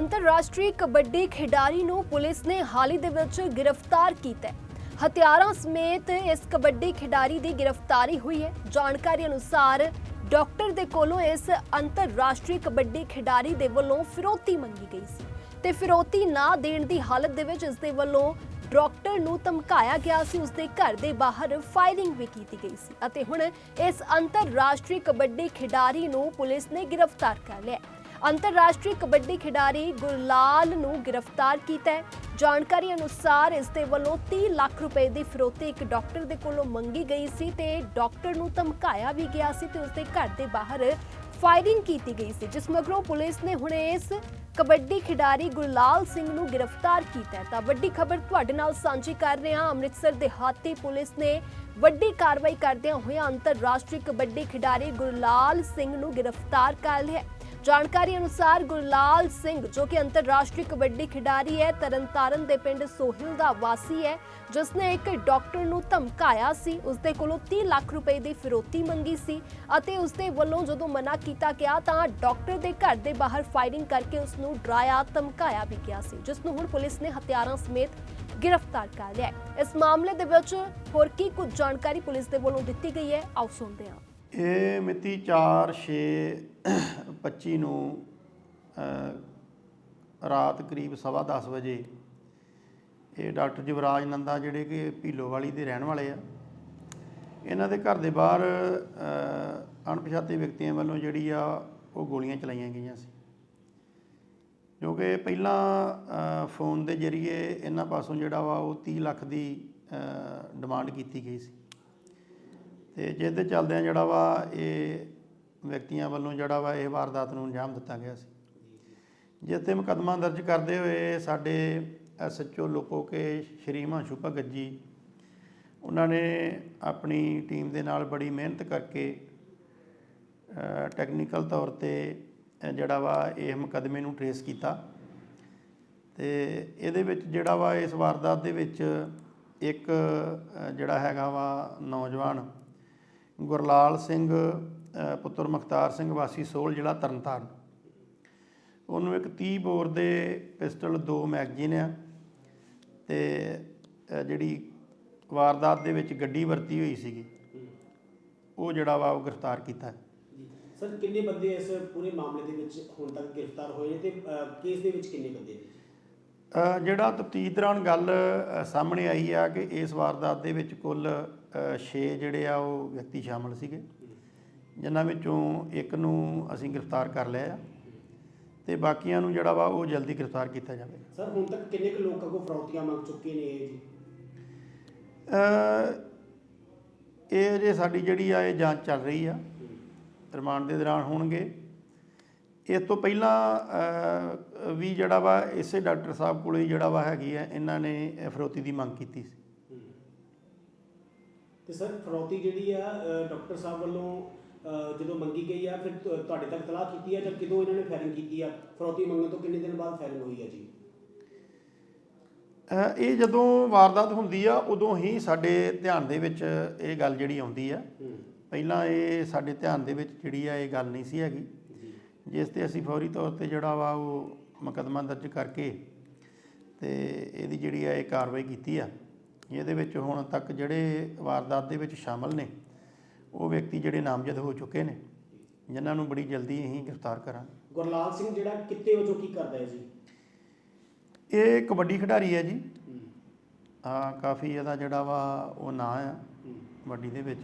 ਅੰਤਰਰਾਸ਼ਟਰੀ ਕਬੱਡੀ ਖਿਡਾਰੀ ਨੂੰ ਪੁਲਿਸ ਨੇ ਹਾਲ ਦੇ ਵਿੱਚ ਗ੍ਰਿਫਤਾਰ ਕੀਤਾ ਹੈ। ਹਥਿਆਰਾਂ ਸਮੇਤ ਇਸ ਕਬੱਡੀ ਖਿਡਾਰੀ ਦੀ ਗ੍ਰਿਫਤਾਰੀ ਹੋਈ ਹੈ। ਜਾਣਕਾਰੀ ਅਨੁਸਾਰ ਡਾਕਟਰ ਦੇ ਕੋਲੋਂ ਇਸ ਅੰਤਰਰਾਸ਼ਟਰੀ ਕਬੱਡੀ ਖਿਡਾਰੀ ਦੇ ਵੱਲੋਂ ਫਿਰੌਤੀ ਮੰਗੀ ਗਈ ਸੀ ਤੇ ਫਿਰੋਤੀ ਨਾ ਦੇਣ ਦੀ ਹਾਲਤ ਦੇ ਵਿੱਚ ਇਸ ਦੇ ਵੱਲੋਂ ਡਾਕਟਰ ਨੂੰ ਧਮਕਾਇਆ ਗਿਆ ਸੀ। ਉਸ ਦੇ ਘਰ ਦੇ ਬਾਹਰ ਫਾਇਰਿੰਗ ਵੀ ਕੀਤੀ ਗਈ ਸੀ ਅਤੇ ਹੁਣ ਇਸ ਅੰਤਰਰਾਸ਼ਟਰੀ ਕਬੱਡੀ ਖਿਡਾਰੀ ਨੂੰ ਪੁਲਿਸ ਨੇ ਗ੍ਰਿਫਤਾਰ ਕਰ ਲਿਆ ਅੰਤਰਰਾਸ਼ਟਰੀ ਕਬੱਡੀ ਖਿਡਾਰੀ ਗੁਰਲਾਲ ਨੂੰ ਗ੍ਰਿਫਤਾਰ ਕੀਤਾ ਹੈ। ਜਾਣਕਾਰੀ ਅਨੁਸਾਰ ਇਸ ਦੇ ਵੱਲੋਂ 30 ਲੱਖ ਰੁਪਏ ਦੀ ਫਿਰੌਤੀ ਇੱਕ ਡਾਕਟਰ ਦੇ ਕੋਲੋਂ ਮੰਗੀ ਗਈ ਸੀ ਤੇ ਡਾਕਟਰ ਨੂੰ ਧਮਕਾਇਆ ਵੀ ਗਿਆ ਸੀ ਤੇ ਉਸ ਦੇ ਘਰ ਦੇ ਬਾਹਰ ਫਾਇਰਿੰਗ ਕੀਤੀ ਗਈ ਸੀ, ਜਿਸ ਮਗਰੋਂ ਪੁਲਿਸ ਨੇ ਹੁਣ ਇਸ ਕਬੱਡੀ ਖਿਡਾਰੀ ਗੁਰਲਾਲ ਸਿੰਘ ਨੂੰ ਗ੍ਰਿਫਤਾਰ ਕੀਤਾ ਤਾਂ ਵੱਡੀ ਖਬਰ ਤੁਹਾਡੇ ਨਾਲ ਸਾਂਝੀ ਕਰ ਰਹੇ ਹਾਂ। ਅੰਮ੍ਰਿਤਸਰ ਦੇ ਹਾਤੀ ਪੁਲਿਸ ਨੇ ਵੱਡੀ ਕਾਰਵਾਈ ਕਰਦਿਆਂ ਹੋਇਆਂ ਅੰਤਰਰਾਸ਼ਟਰੀ ਕਬੱਡੀ ਖਿਡਾਰੀ ਗੁਰਲਾਲ ਸਿੰਘ ਨੂੰ ਗ੍ਰਿਫਤਾਰ ਕਰ ਲਿਆ ਜਾਣਕਾਰੀ ਅਨੁਸਾਰ ਗੁਰਲਾਲ ਸਿੰਘ, ਜੋ ਕਿ ਅੰਤਰਰਾਸ਼ਟਰੀ ਕਬੱਡੀ ਖਿਡਾਰੀ ਹੈ, ਤਰਨਤਾਰਨ ਦੇ ਪਿੰਡ ਸੋਹਿਲ ਦਾ ਵਾਸੀ ਹੈ ਜਿਸ ਨੇ ਇੱਕ ਡਾਕਟਰ ਨੂੰ ਧਮਕਾਇਆ ਸੀ। ਉਸ ਦੇ ਕੋਲੋਂ 30 ਲੱਖ ਰੁਪਏ ਦੀ ਫਿਰੋਤੀ ਮੰਗੀ ਸੀ ਅਤੇ ਉਸ ਦੇ ਵੱਲੋਂ ਜਦੋਂ ਮਨਾ ਕੀਤਾ ਗਿਆ ਤਾਂ ਡਾਕਟਰ ਦੇ ਘਰ ਦੇ ਬਾਹਰ ਫਾਇਰਿੰਗ ਕਰਕੇ ਉਸ ਨੂੰ ਡਰਾਇਆ, ਧਮਕਾਇਆ ਵੀ ਗਿਆ ਸੀ ਜਿਸ ਨੂੰ ਹੁਣ ਪੁਲਿਸ ਨੇ ਹਥਿਆਰਾਂ ਸਮੇਤ ਗ੍ਰਿਫਤਾਰ ਕਰ ਲਿਆ ਇਸ ਮਾਮਲੇ ਦੇ ਵਿੱਚ ਹੋਰ ਕੀ ਕੁਝ ਜਾਣਕਾਰੀ ਪੁਲਿਸ ਦੇ ਵੱਲੋਂ ਦਿੱਤੀ ਗਈ ਹੈ, ਆਓ ਸੁਣਦੇ ਹਾਂ। ਇਹ ਮਿਤੀ 4 6 25 ਨੂੰ ਰਾਤ ਕਰੀਬ ਸਵਾ ਦਸ ਵਜੇ ਇਹ ਡਾਕਟਰ ਜਵਰਾਜ ਨੰਦਾ ਜਿਹੜੇ ਕਿ ਭੀਲੋਵਾਲੀ ਦੇ ਰਹਿਣ ਵਾਲੇ ਆ, ਇਹਨਾਂ ਦੇ ਘਰ ਦੇ ਬਾਹਰ ਅਣਪਛਾਤੇ ਵਿਅਕਤੀਆਂ ਵੱਲੋਂ ਜਿਹੜੀ ਆ ਉਹ ਗੋਲੀਆਂ ਚਲਾਈਆਂ ਗਈਆਂ ਸੀ। ਜੋ ਕਿ ਪਹਿਲਾਂ ਫੋਨ ਦੇ ਜ਼ਰੀਏ ਇਹਨਾਂ ਪਾਸੋਂ ਜਿਹੜਾ ਵਾ ਉਹ 30 ਲੱਖ ਦੀ ਡਿਮਾਂਡ ਕੀਤੀ ਗਈ ਸੀ। ਤੇ ਜਿਹਦੇ ਚੱਲਦਿਆਂ ਜਿਹੜਾ ਵਾ ਇਹ ਵਿਅਕਤੀਆਂ ਵੱਲੋਂ ਜਿਹੜਾ ਵਾ ਇਹ ਵਾਰਦਾਤ ਨੂੰ ਅੰਜਾਮ ਦਿੱਤਾ ਗਿਆ ਸੀ। ਜਿਸ ਤੇ ਮੁਕੱਦਮਾ ਦਰਜ ਕਰਦੇ ਹੋਏ ਸਾਡੇ ਐਸਐਚਓ ਲੋਕੋ ਕੇ ਸ਼੍ਰੀ ਹਿਮਾਂਸ਼ੂ ਭਗਤ ਜੀ, ਉਹਨਾਂ ਨੇ ਆਪਣੀ ਟੀਮ ਦੇ ਨਾਲ ਬੜੀ ਮਿਹਨਤ ਕਰਕੇ ਟੈਕਨੀਕਲ ਤੌਰ ਤੇ ਜਿਹੜਾ ਵਾ ਇਹ ਮੁਕੱਦਮੇ ਨੂੰ ਟਰੇਸ ਕੀਤਾ। ਤੇ ਇਹਦੇ ਵਿੱਚ ਜਿਹੜਾ ਵਾ ਇਸ ਵਾਰਦਾਤ ਦੇ ਵਿੱਚ ਇੱਕ ਜਿਹੜਾ ਹੈਗਾ ਵਾ ਨੌਜਵਾਨ ਗੁਰਲਾਲ ਸਿੰਘ ਪੁੱਤਰ ਮੁਖਤਾਰ ਸਿੰਘ ਵਾਸੀ ਸੋਲ ਜ਼ਿਲ੍ਹਾ ਤਰਨਤਾਰਨ। ਉਹਨੂੰ ਇੱਕ 30 ਬੋਰ ਦੇ ਪਿਸਟਲ ਦੋ ਮੈਗਜ਼ੀਨ ਆ ਤੇ ਜਿਹੜੀ ਵਾਰਦਾਤ ਦੇ ਵਿੱਚ ਗੱਡੀ ਵਰਤੀ ਹੋਈ ਸੀਗੀ ਉਹ ਜਿਹੜਾ ਵਾ ਉਹ ਗ੍ਰਿਫਤਾਰ ਕੀਤਾ। ਸਰ ਕਿੰਨੇ ਬੰਦੇ ਇਸ ਪੂਰੇ ਮਾਮਲੇ ਦੇ ਵਿੱਚ ਹੁਣ ਤੱਕ ਗ੍ਰਿਫਤਾਰ ਹੋਏ ਨੇ ਤੇ ਕੇਸ ਦੇ ਵਿੱਚ ਕਿੰਨੇ ਬੰਦੇ ਨੇ? ਜਿਹੜਾ ਤਫਤੀਸ਼ ਦੌਰਾਨ ਗੱਲ ਸਾਹਮਣੇ ਆਈ ਆ ਕਿ ਇਸ ਵਾਰਦਾਤ ਦੇ ਵਿੱਚ ਕੁੱਲ 6 ਜਿਹੜੇ ਆ ਉਹ ਵਿਅਕਤੀ ਸ਼ਾਮਲ ਸੀਗੇ। ਜਿਨ੍ਹਾਂ ਵਿੱਚੋਂ ਇੱਕ ਨੂੰ ਅਸੀਂ ਗ੍ਰਿਫਤਾਰ ਕਰ ਲਿਆ ਆ ਤੇ ਬਾਕੀਆਂ ਨੂੰ ਜਿਹੜਾ ਵਾ ਉਹ ਜਲਦੀ ਗ੍ਰਿਫਤਾਰ ਕੀਤਾ ਜਾਵੇਗਾ ਸਰ ਹੁਣ ਤੱਕ ਕਿੰਨੇ ਕੁ ਲੋਕਾਂ ਕੋਲ ਫਰੌਤੀਆਂ ਮੰਗ ਚੁੱਕੇ ਨੇ ਇਹ ਜੀ? ਅ, ਇਹ ਜੇ ਸਾਡੀ ਜਿਹੜੀ ਆ ਇਹ ਜਾਂਚ ਚੱਲ ਰਹੀ ਆ। ਰਿਮਾਂਡ ਦੇ ਦੌਰਾਨ ਹੋਣਗੇ। ਇਸ ਤੋਂ ਪਹਿਲਾਂ ਵੀ ਜਿਹੜਾ ਵਾ ਇਸੇ ਡਾਕਟਰ ਸਾਹਿਬ ਕੋਲੇ ਜਿਹੜਾ ਵਾ ਹੈਗੀ ਆ ਇਹਨਾਂ ਨੇ ਫਰੋਤੀ ਦੀ ਮੰਗ ਕੀਤੀ ਸੀ। ਤੇ ਸਰ ਫਰੌਤੀ ਜਿਹੜੀ ਆ ਡਾਕਟਰ ਸਾਹਿਬ ਵੱਲੋਂ ਜਦੋਂ ਮੰਗੀ ਗਈ ਆ ਫਿਰ ਤੁਹਾਡੇ ਤੱਕ ਤਲਾਹ ਕੀਤੀ ਆ ਜਾਂ ਕਿਦੋਂ ਇਹਨਾਂ ਨੇ ਫਾਇਰਿੰਗ ਕੀਤੀ ਆ? ਫਰੌਤੀ ਮੰਗਣ ਤੋਂ ਕਿੰਨੇ ਦਿਨ ਬਾਅਦ ਫਾਇਰਿੰਗ ਹੋਈ ਆ ਜੀ? ਇਹ ਜਦੋਂ ਵਾਰਦਾਤ ਹੁੰਦੀ ਆ ਉਦੋਂ ਹੀ ਸਾਡੇ ਧਿਆਨ ਦੇ ਵਿੱਚ ਇਹ ਗੱਲ ਜਿਹੜੀ ਆਉਂਦੀ ਆ। ਪਹਿਲਾਂ ਇਹ ਸਾਡੇ ਧਿਆਨ ਦੇ ਵਿੱਚ ਜਿਹੜੀ ਆ ਇਹ ਗੱਲ ਨਹੀਂ ਸੀ ਹੈਗੀ। ਜਿਸ ਤੇ ਅਸੀਂ ਫੌਰੀ ਤੌਰ ਤੇ ਜਿਹੜਾ ਵਾ ਉਹ ਮੁਕੱਦਮਾ ਦਰਜ ਕਰਕੇ ਤੇ ਇਹਦੀ ਜਿਹੜੀ ਆ ਇਹ ਕਾਰਵਾਈ ਕੀਤੀ ਆ। ਇਹਦੇ ਵਿੱਚ ਹੁਣ ਤੱਕ ਜਿਹੜੇ ਵਾਰਦਾਤ ਦੇ ਵਿੱਚ ਸ਼ਾਮਲ ਨੇ ਉਹ ਵਿਅਕਤੀ ਜਿਹੜੇ ਨਾਮਜ਼ਦ ਹੋ ਚੁੱਕੇ ਨੇ ਜਿਨ੍ਹਾਂ ਨੂੰ ਬੜੀ ਜਲਦੀ ਅਸੀਂ ਗ੍ਰਿਫਤਾਰ ਕਰਾਂਗੇ। ਗੁਰਲਾਲ ਸਿੰਘ ਜਿਹੜਾ ਕਿੱਤੇ ਵਜੋਂ ਕੀ ਕਰਦਾ ਹੈ ਜੀ? ਇਹ ਕਬੱਡੀ ਖਿਡਾਰੀ ਹੈ ਜੀ। ਆ ਕਾਫੀ ਇਹਦਾ ਜਿਹੜਾ ਵਾ ਉਹ ਨਾਂ ਆ ਹੂੰ। ਕਬੱਡੀ ਦੇ ਵਿੱਚ।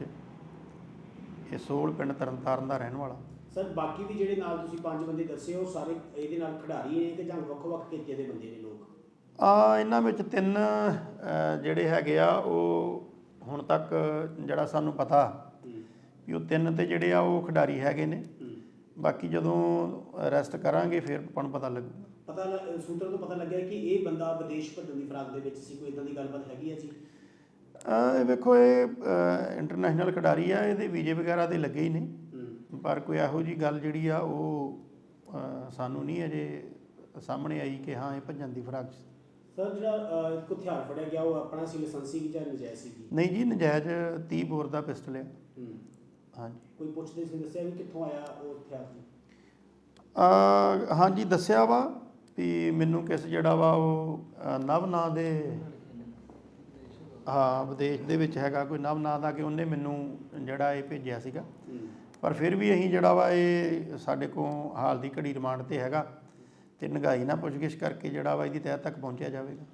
ਇਹ ਸੋਲ ਪਿੰਡ ਤਰਨਤਾਰਨ ਦਾ ਰਹਿਣ ਵਾਲਾ। ਸਰ ਬਾਕੀ ਵੀ ਜਿਹੜੇ ਨਾਲ ਤੁਸੀਂ ਪੰਜ ਬੰਦੇ ਦੱਸੇ ਉਹ ਸਾਰੇ ਇਹਦੇ ਨਾਲ ਖਿਡਾਰੀ ਨੇ ਕਿ ਜਾਂ ਵੱਖ-ਵੱਖ ਕਿੱਤੇ ਦੇ ਬੰਦੇ ਨੇ ਲੋਕ? ਆ ਇਹਨਾਂ ਵਿੱਚ ਤਿੰਨ ਜਿਹੜੇ ਹੈਗੇ ਆ ਉਹ ਹੁਣ ਤੱਕ ਜਿਹੜਾ ਸਾਨੂੰ ਪਤਾ ਵੀ ਉਹ ਤਿੰਨ ਤੇ ਜਿਹੜੇ ਆ ਉਹ ਖਿਡਾਰੀ ਹੈਗੇ ਨੇ। ਬਾਕੀ ਜਦੋਂ ਅਰੈਸਟ ਕਰਾਂਗੇ ਫਿਰ ਆਪਾਂ ਨੂੰ ਪਤਾ ਲੱਗੂ। ਪਤਾ ਸੂਤਰਾਂ ਤੋਂ ਪਤਾ ਲੱਗਿਆ ਕਿ ਇਹ ਬੰਦਾ ਵਿਦੇਸ਼ ਭੱਜਣ ਦੀ ਫਰਾਕ ਦੇ ਵਿੱਚ ਸੀ। ਕੋਈ ਇਦਾਂ ਦੀ ਗੱਲਬਾਤ ਹੈਗੀ ਹੈ ਜੀ? ਇਹ ਵੇਖੋ ਇਹ ਇੰਟਰਨੈਸ਼ਨਲ ਖਿਡਾਰੀ ਆ ਇਹਦੇ ਵੀਜ਼ੇ ਵਗੈਰਾ ਤੇ ਲੱਗੇ ਹੀ ਨੇ। ਪਰ ਕੋਈ ਇਹੋ ਜੀ ਗੱਲ ਜਿਹੜੀ ਆ ਉਹ ਸਾਨੂੰ ਨਹੀਂ ਅਜੇ ਸਾਹਮਣੇ ਆਈ ਕਿ ਹਾਂ ਇਹ ਭੱਜਣ ਦੀ ਫਰਾਕ 'ਚ ਸੀ। ਸਰ ਜਿਹੜਾ ਅਹ, ਇੱਕ ਹਥਿਆਰ ਫੜਿਆ ਗਿਆ ਉਹ ਆਪਣਾ ਸੀ ਲਾਇਸੈਂਸੀ ਕਿ ਜਾਂ ਨਜਾਇਜ਼ ਸੀ? ਜੀ ਨਹੀਂ ਜੀ ਨਜਾਇਜ਼ 30 ਬੋਰ ਦਾ ਪਿਸਟਲ ਆ। ਹੂੰ। ਹਾਂਜੀ। ਕੋਈ ਪੁੱਛਦੇ ਸੀ ਦੱਸਿਆ ਵੀ ਕਿੱਥੋਂ ਆਇਆ ਉਹ ਹਥਿਆਰ ਜੀ? ਹਾਂਜੀ ਦੱਸਿਆ ਵਾ ਵੀ ਮੈਨੂੰ ਕਿਸ ਜਿਹੜਾ ਵਾ ਉਹ ਨਵ ਨਾਂ ਦੇ ਹਾਂ ਵਿਦੇਸ਼ ਦੇ ਵਿੱਚ ਹੈਗਾ ਕੋਈ ਨਵ ਨਾਂ ਦਾ ਕਿ ਉਹਨੇ ਮੈਨੂੰ ਜਿਹੜਾ ਇਹ ਭੇਜਿਆ ਸੀਗਾ। ਪਰ ਫਿਰ ਵੀ ਅਸੀਂ ਜਿਹੜਾ ਵਾ ਇਹ ਸਾਡੇ ਕੋਲ ਹਾਲ ਦੀ ਘੜੀ ਰਿਮਾਂਡ ਤੇ ਹੈਗਾ। ਤੇ ਨਗਾਈ ਨਾਲ ਪੁੱਛਗਿੱਛ ਕਰਕੇ ਜਿਹੜਾ ਵਾ ਇਹਦੀ ਤਹਿ ਤੱਕ ਪਹੁੰਚਿਆ ਜਾਵੇਗਾ।